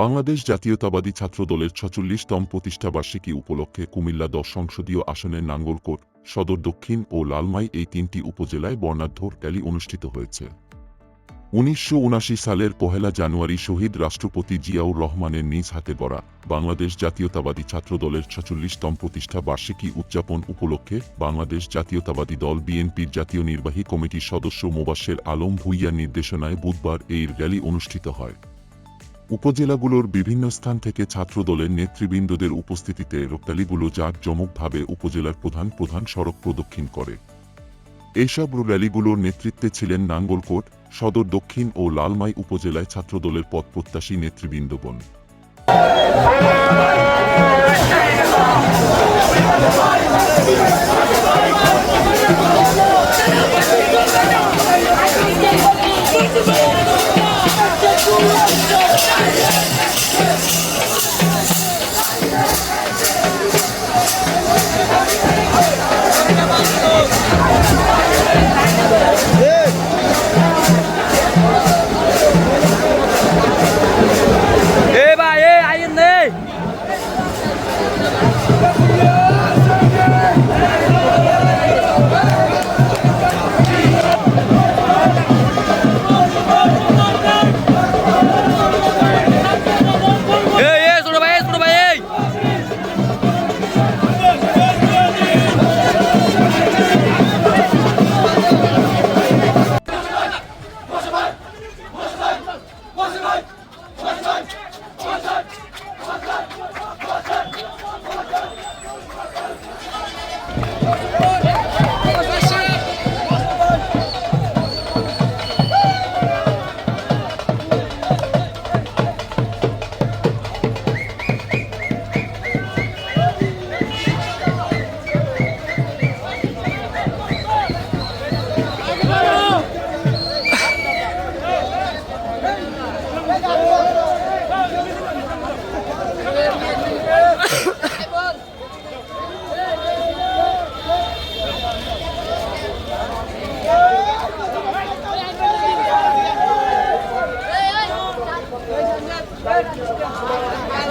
বাংলাদেশ জাতীয়তাবাদী ছাত্রদলের ছচল্লিশতম প্রতিষ্ঠাবার্ষিকী উপলক্ষে কুমিল্লা দশ সংসদীয় আসনের নাঙ্গলকোট সদর দক্ষিণ ও লালমাই এই তিনটি উপজেলায় বর্ণাঢ্য র্যালি অনুষ্ঠিত হয়েছে। উনিশশো সালের পহেলা জানুয়ারি শহীদ রাষ্ট্রপতি জিয়াউর রহমানের নিজ হাতে গড়া বাংলাদেশ জাতীয়তাবাদী ছাত্রদলের ছচল্লিশতম প্রতিষ্ঠা বার্ষিকী উদযাপন উপলক্ষে বাংলাদেশ জাতীয়তাবাদী দল বিএনপির জাতীয় নির্বাহী কমিটির সদস্য মোবাশ্বের আলম ভুইয়ার নির্দেশনায় বুধবার এই র্যালি অনুষ্ঠিত হয়। উপজেলাগুলোর বিভিন্ন স্থান থেকে ছাত্রদলের নেতৃবৃন্দদের উপস্থিতিতে রপ্তালিগুলো জাঁকজমকভাবে উপজেলার প্রধান প্রধান সড়ক প্রদক্ষিণ করে। এইসব র্যালিগুলোর নেতৃত্বে ছিলেন নাঙ্গলকোট, সদর দক্ষিণ ও লালমাই উপজেলায় ছাত্রদলের পথ প্রত্যাশী নেতৃবৃন্দগণ।